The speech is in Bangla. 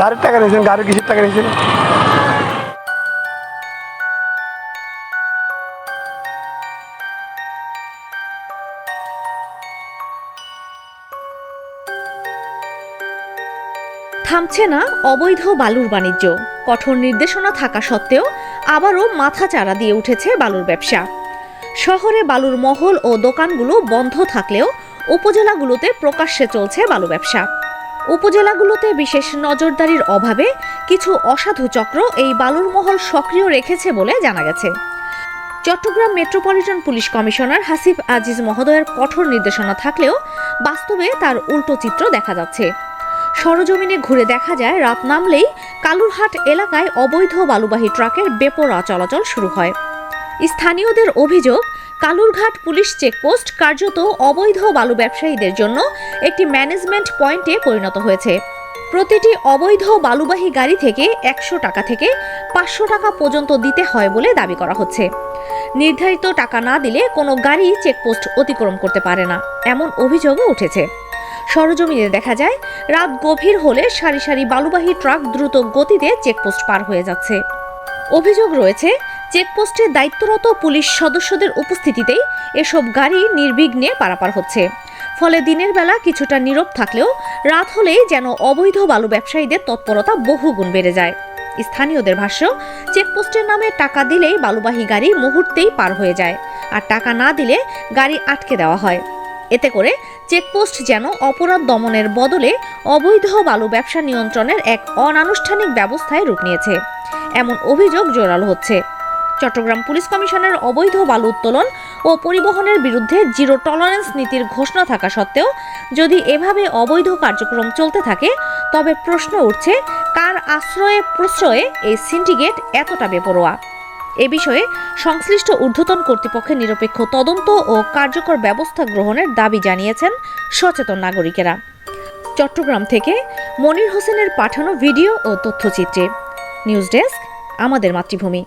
গাড়ির টাকা নিয়েছেন, গাড়ির কিসের টাকা নিয়েছেন? থামছে না অবৈধ বালুর বাণিজ্য। কঠোর নির্দেশনা থাকা সত্ত্বেও আবারও মাথা চারা দিয়ে উঠেছে বালুর ব্যবসা। শহরে বালুর মহল ও দোকানগুলো বন্ধ থাকলেও উপজেলাগুলোতে প্রকাশ্যে চলছে বালু ব্যবসা। উপজেলাগুলোতে বিশেষ নজরদারির অভাবে কিছু অসাধু চক্র এই বালুর মহল সক্রিয় রেখেছে বলে জানা গেছে। Chittagong metropolitan police commissioner Hasif Aziz মহোদয়ের কঠোর নির্দেশনা থাকলেও বাস্তবে তার উল্টো চিত্র দেখা যাচ্ছে। সরজমিনে ঘুরে দেখা যায়, রাত নামলেই কালুরহাট এলাকায় অবৈধ বালুবাহী ট্রাকের বেপরা চলাচল শুরু হয়। স্থানীয়দের অভিযোগ কালুরঘাট পুলিশ চেকপোস্ট কার্যত অবৈধ বালু ব্যবসায়ীদের জন্য একটি ম্যানেজমেন্ট পয়েন্টে পরিণত হয়েছে। প্রতিটি অবৈধ বালুবাহী গাড়ি থেকে একশো টাকা থেকে পাঁচশো টাকা পর্যন্ত দিতে হয় বলে দাবি করা হচ্ছে। নির্ধারিত টাকা না দিলে কোনো গাড়ি চেকপোস্ট অতিক্রম করতে পারে না, এমন অভিযোগও উঠেছে। সরজমিনে দেখা যায়, রাত গভীর হলে সারি সারি বালুবাহী ট্রাক দ্রুত গতিতে চেকপোস্ট পার হয়ে যাচ্ছে। অভিযোগ রয়েছে চেকপোস্টে দায়িত্বরত পুলিশ সদস্যদের উপস্থিতিতেই এসব গাড়ি নির্বিঘ্নে পারাপার হচ্ছে। ফলে দিনের বেলা কিছুটা নীরব থাকলেও রাত হলেই যেন অবৈধ বালু ব্যবসায়ীদের তৎপরতা বহুগুণ বেড়ে যায়। স্থানীয়দের ভাষ্য, চেকপোস্টের নামে টাকা দিলেই বালুবাহী গাড়ি মুহূর্তেই পার হয়ে যায় আর টাকা না দিলে গাড়ি আটকে দেওয়া হয়। এতে করে চেকপোস্ট যেন অপরাধ দমনের বদলে অবৈধ বালু ব্যবসা নিয়ন্ত্রণের এক অনানুষ্ঠানিক ব্যবস্থায় রূপ নিয়েছে। এমন অভিযোগ জোরালো হচ্ছে। চট্টগ্রাম পুলিশ কমিশনের অবৈধ বালু উত্তোলন ও পরিবহনের বিরুদ্ধে জিরো টলারেন্স নীতির ঘোষণা থাকা সত্ত্বেও যদি এভাবে অবৈধ কার্যক্রম চলতে থাকে, তবে প্রশ্ন উঠছে, কার আশ্রয়ে প্রশ্রয়ে এই সিন্ডিকেট এতটা বেপরোয়া? এ বিষয়ে সংশ্লিষ্ট ঊর্ধ্বতন কর্তৃপক্ষের নিরপেক্ষ তদন্ত ও কার্যকর ব্যবস্থা গ্রহণের দাবি জানিয়েছেন সচেতন নাগরিকেরা। চট্টগ্রাম থেকে মনির হোসেনের পাঠানো ভিডিও ও তথ্যচিত্রে। নিউজ ডেস্ক, আমাদের মাতৃভূমি।